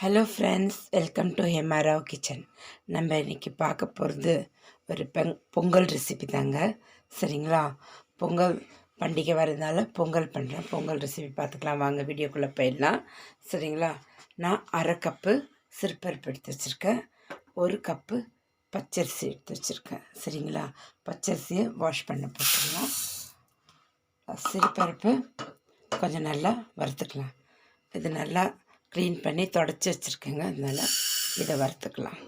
Hello friends welcome to Hemarao kitchen நம்ம இன்றைக்கி பார்க்க போகிறது ஒரு பெங் பொங்கல் ரெசிபி தாங்க. சரிங்களா? பொங்கல் பண்டிகை வரதுனால பொங்கல் பண்ணுறேன் பொங்கல் ரெசிபி பார்த்துக்கலாம். வாங்க வீடியோக்குள்ளே போயிடலாம். சரிங்களா? நான் அரை கப்பு சிறுபருப்பு எடுத்து வச்சுருக்கேன். ஒரு கப்பு பச்சரிசி எடுத்து வச்சுருக்கேன். சரிங்களா? பச்சரிசியை வாஷ் பண்ண போட்டுக்கலாம் சிறுபருப்பு கொஞ்சம் நல்லா வறுத்துக்கலாம். இது நல்லா க்ளீன் பண்ணி தொடச்சி வச்சுருக்கேங்க. அதனால் இதை வறுத்துக்கலாம்.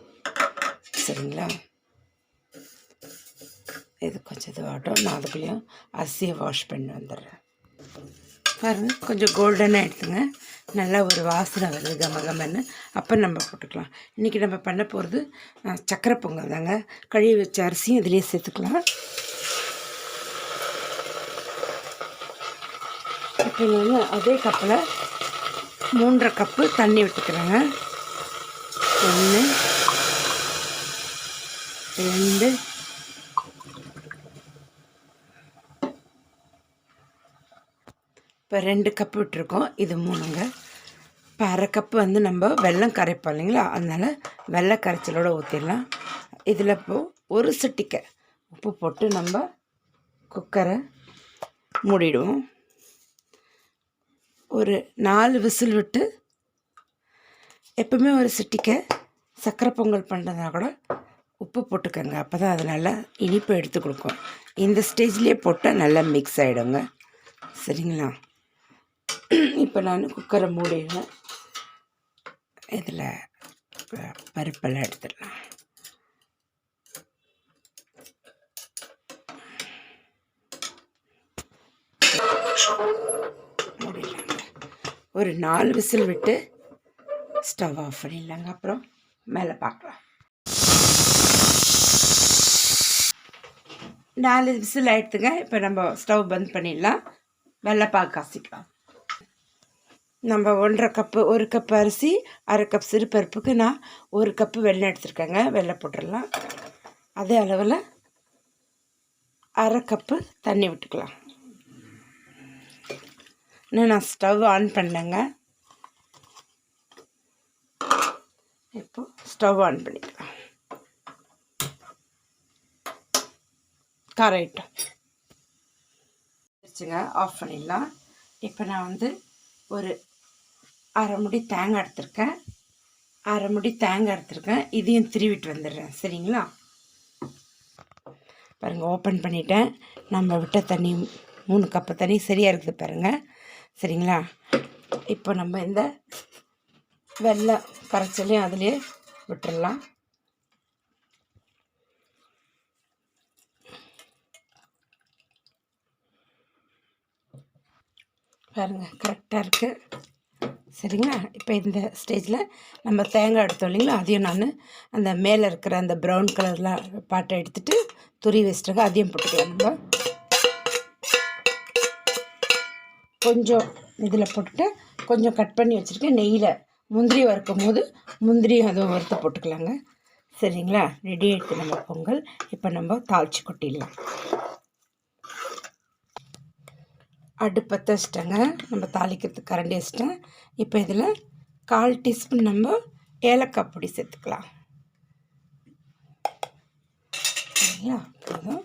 சரிங்களா? இது கொஞ்சம் இதுவாகட்டும் நான் அதுக்குள்ளேயும் அரிசியை வாஷ் பண்ணி வந்துடுறேன். பாருங்க கொஞ்சம் கோல்டனாக எடுத்துங்க. நல்லா ஒரு வாசனை வருது கமகமன்னு அப்போ நம்ம போட்டுக்கலாம். இன்றைக்கி நம்ம பண்ண போகிறது சக்கரை பொங்கல் தாங்க. கழுவி வச்ச அரிசியும் இதுலேயே சேர்த்துக்கலாம். இப்போ நான் அதே கப்பில் மூன்றரை கப்பு தண்ணி விட்டுக்கிறேங்க. ஒன்று ரெண்டு இப்போ ரெண்டு கப்பு விட்டுருக்கோம். இது மூணுங்க. இப்போ அரை கப்பு வந்து நம்ம வெள்ளம் கரைப்போம் இல்லைங்களா? அதனால் வெள்ளை கரைச்சலோடு ஊற்றிடலாம் இதில் இப்போது ஒரு சிட்டிக்கை உப்பு போட்டு நம்ம குக்கரை மூடிடுவோம். ஒரு நாலு விசில் விட்டு எப்பவுமே ஒரு சிட்டிக்கை சக்கரை பொங்கல் பண்ணுறதுனா கூட உப்பு போட்டுக்கோங்க. அப்போ தான் அது நல்லா இனிப்பு எடுத்து கொடுக்கும். இந்த ஸ்டேஜ்லேயே போட்டால் நல்லா மிக்ஸ் ஆகிடுங்க சரிங்களா? இப்போ நான் குக்கரை மூடிடுவேன் இதில் பருப்பெல்லாம் எடுத்துடலாம். முடியல ஒரு நாலு விசில் விட்டு ஸ்டவ் ஆஃப் பண்ணிடலாங்க. அப்புறம் மேலே பார்க்கலாம். நாலு விசில் ஆகிடுத்துங்க இப்போ நம்ம ஸ்டவ் பந்த் பண்ணிடலாம். வெள்ளைப்பாகு காசிக்கலாம். நம்ம ஒன்றரை கப்பு ஒரு கப்பு அரிசி அரை கப் சிறுபருப்புக்கு நான் ஒரு கப்பு வெள்ளம் எடுத்துருக்கேங்க. வெள்ளை போட்டுடலாம். அதே அளவில் அரை கப்பு தண்ணி விட்டுக்கலாம். இன்னும் நான் ஸ்டவ் ஆன் பண்ணேங்க. இப்போ ஸ்டவ் ஆன் பண்ணிக்கலாம். கரெக்டாக வச்சுங்க ஆஃப் பண்ணிடலாம். இப்போ நான் வந்து ஒரு அரை முடி தேங்காய் எடுத்திருக்கேன். அரை முடி தேங்காய் எடுத்திருக்கேன். இதையும் திருவிட்டு வந்துடுறேன். சரிங்களா? பாருங்கள் ஓப்பன் பண்ணிட்டேன். நம்ம விட்ட தண்ணி மூணு கப்பு தண்ணி சரியாக இருக்குது பாருங்கள் சரிங்களா? இப்போ நம்ம இந்த வெள்ளை கரைச்சலையும் அதுலேயே விட்டுடலாம் பாருங்கள் கரெக்டாக இருக்குது சரிங்களா? இப்போ இந்த ஸ்டேஜில் நம்ம தேங்காய் எடுத்தோம் இல்லைங்களா? அதையும் நான் அந்த மேலே இருக்கிற அந்த ப்ரௌன் கலரில் பாட்டை எடுத்துகிட்டு துரி வச்சுட்டாங்க அதையும் போட்டுக்கலாம் நம்ம. கொஞ்சம் இதில் போட்டுட்டு கொஞ்சம் கட் பண்ணி வச்சுருக்கேன். நெய்யில் முந்திரி வறுக்கும் போது முந்திரியும் அதுவும் வறுத்து போட்டுக்கலாங்க. சரிங்களா? ரெடி ஆகிடுச்சு நம்ம பொங்கல். இப்போ நம்ம தாளித்து கொட்டிடலாம். அடுப்பத்தை வச்சிட்டேங்க. நம்ம தாளிக்கிறதுக்கு கரண்டி வச்சிட்டேன். இப்போ இதில் கால் டீஸ்பூன் நம்ம ஏலக்காய் பொடி சேர்த்துக்கலாம். சரிங்களா? போதும்.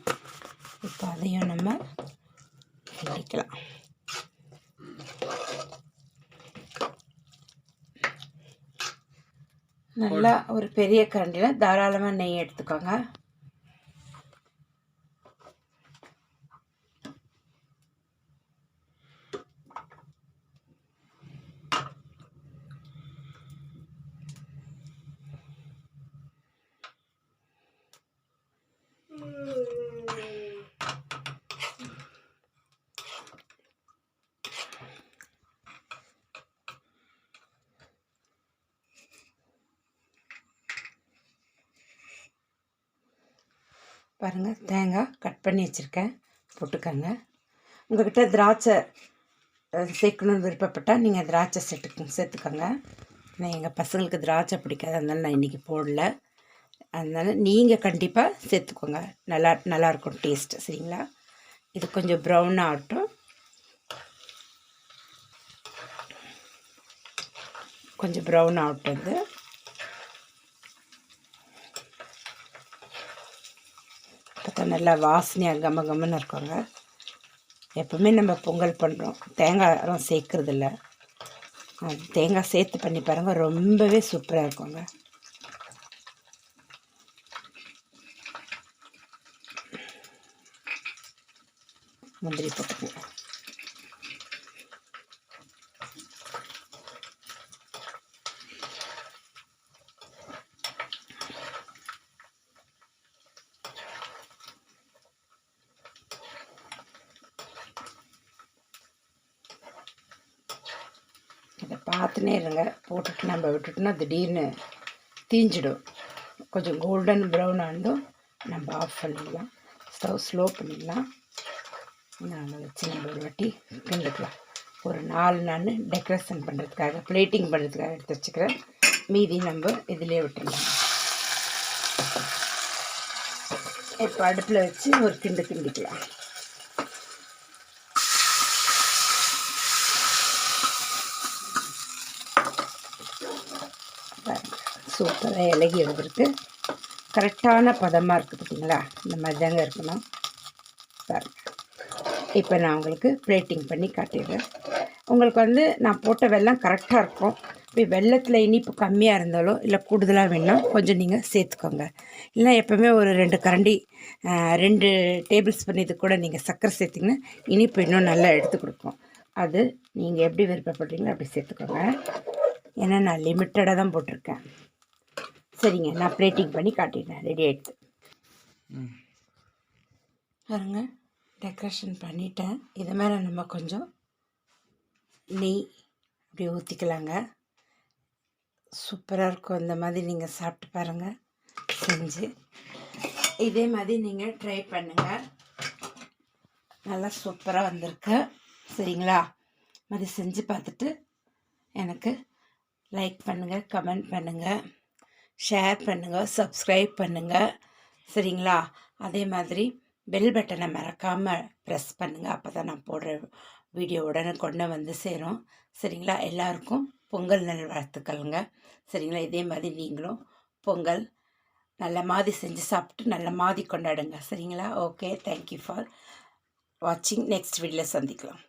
இப்போ அதையும் நம்ம பண்ணிக்கலாம் நல்லா ஒரு பெரிய கரண்டியில் தாராளமாக நெய் எடுத்துக்கோங்க. பாருங்கள் தேங்காய் கட் பண்ணி வச்சுருக்கேன். போட்டுக்கோங்க. உங்கள்கிட்ட திராட்சை சேர்க்கணுன்னு விருப்பப்பட்டால் நீங்கள் திராட்சை சேர்த்து சேர்த்துக்கோங்க. நான் எங்கள் பசங்களுக்கு திராட்சை பிடிக்காது. அதனால நான் இன்றைக்கி போடல. அதனால் நீங்கள் கண்டிப்பாக சேர்த்துக்கோங்க. நல்லா நல்லாயிருக்கும் டேஸ்ட்டு சரிங்களா? இது கொஞ்சம் ப்ரௌன் ஆகட்டும். கொஞ்சம் ப்ரௌன் ஆகட்டும் இது. பார்த்தா நல்லா வாசனையாக கம கமன்னு இருக்குங்க. எப்போவுமே நம்ம பொங்கல் பண்ணுறோம் தேங்காய் சேர்க்குறதில்ல. தேங்காய் சேர்த்து பண்ணி பாருங்கள் ரொம்பவே சூப்பராக இருக்குங்க. முந்திரி போட்டுக்கலாம் இதை பார்த்துனே இருங்க. போட்டுட்டு நம்ம விட்டுட்டோம்னா திடீர்னு தீஞ்சிடும். கொஞ்சம் கோல்டன் ப்ரௌன் ஆண்டும் நம்ம ஆஃப் பண்ணிடலாம். ஸ்டவ் ஸ்லோ பண்ணிடலாம். நாங்கள் வச்சு நம்ம ஒரு வாட்டி கிண்டுக்கலாம். ஒரு நாலு நான் டெக்கரேஷன் பண்ணுறதுக்காக பிளேட்டிங் பண்ணுறதுக்காக எடுத்து வச்சுக்கிறேன். மீதி நம்ம இதிலே விட்டுடலாம். இப்போ அடுப்பில் வச்சு ஒரு கிண்டு கிண்டிக்கலாம். சூப்பராக இலகி வந்திருக்கு. கரெக்டான பதமாக இருக்குது பார்த்தீங்களா இந்த மாதிரி தாங்க இருக்கணும். பாருங்க. இப்போ நான் உங்களுக்கு பிளேட்டிங் பண்ணி காட்டிடுறேன். உங்களுக்கு வந்து நான் போட்ட வெள்ளம் கரெக்டாக இருக்கும். இப்போ வெள்ளத்தில் இனிப்பு கம்மியாக இருந்தாலும் இல்லை கூடுதலாக வேணால் கொஞ்சம் நீங்கள் சேர்த்துக்கோங்க. இல்லை எப்போவுமே ஒரு ரெண்டு கரண்டி ரெண்டு டேபிள் ஸ்பூன் இது கூட நீங்கள் சர்க்கரை சேர்த்திங்கன்னா இனிப்பு இன்னும் நல்லா எடுத்து கொடுக்கும். அது நீங்கள் எப்படி விருப்பப்படுறீங்களோ அப்படி சேர்த்துக்கோங்க. ஏன்னா நான் லிமிட்டடாக தான் போட்டிருக்கேன். சரிங்க நான் பிளேட்டிங் பண்ணி காட்டிடுறேன். ரெடி ஆகிடுது பாருங்க டெக்கரேஷன் பண்ணிட்டேன். இது மேலே நம்ம கொஞ்சம் நெய் அப்படி ஊற்றிக்கலாங்க சூப்பராக இருக்கும். இந்த மாதிரி நீங்கள் சாப்பிட்டு பாருங்கள் செஞ்சு. இதே மாதிரி நீங்கள் ட்ரை பண்ணுங்கள் நல்லா சூப்பராக வந்திருக்கு. சரிங்களா? மாதிரி செஞ்சு பார்த்துட்டு எனக்கு லைக் பண்ணுங்கள் கமெண்ட் பண்ணுங்கள் ஷேர் பண்ணுங்கள் சப்ஸ்கிரைப் பண்ணுங்கள் சரிங்களா? அதே மாதிரி பெல் பட்டனை மறக்காமல் ப்ரெஸ் பண்ணுங்கள் அப்போ தான் நான் போடுற வீடியோ உடனே கொண்டு வந்து சேரும். சரிங்களா? எல்லாருக்கும் பொங்கல் நல்வாழ்த்துக்கள்ங்க சரிங்களா? இதே மாதிரி நீங்களும் பொங்கல் நல்ல மாதிரி செஞ்சு சாப்பிட்டு நல்ல மாதிரி கொண்டாடுங்க. சரிங்களா? ஓகே தேங்க்யூ ஃபார் வாட்சிங் நெக்ஸ்ட் வீடியோவில் சந்திக்கலாம்.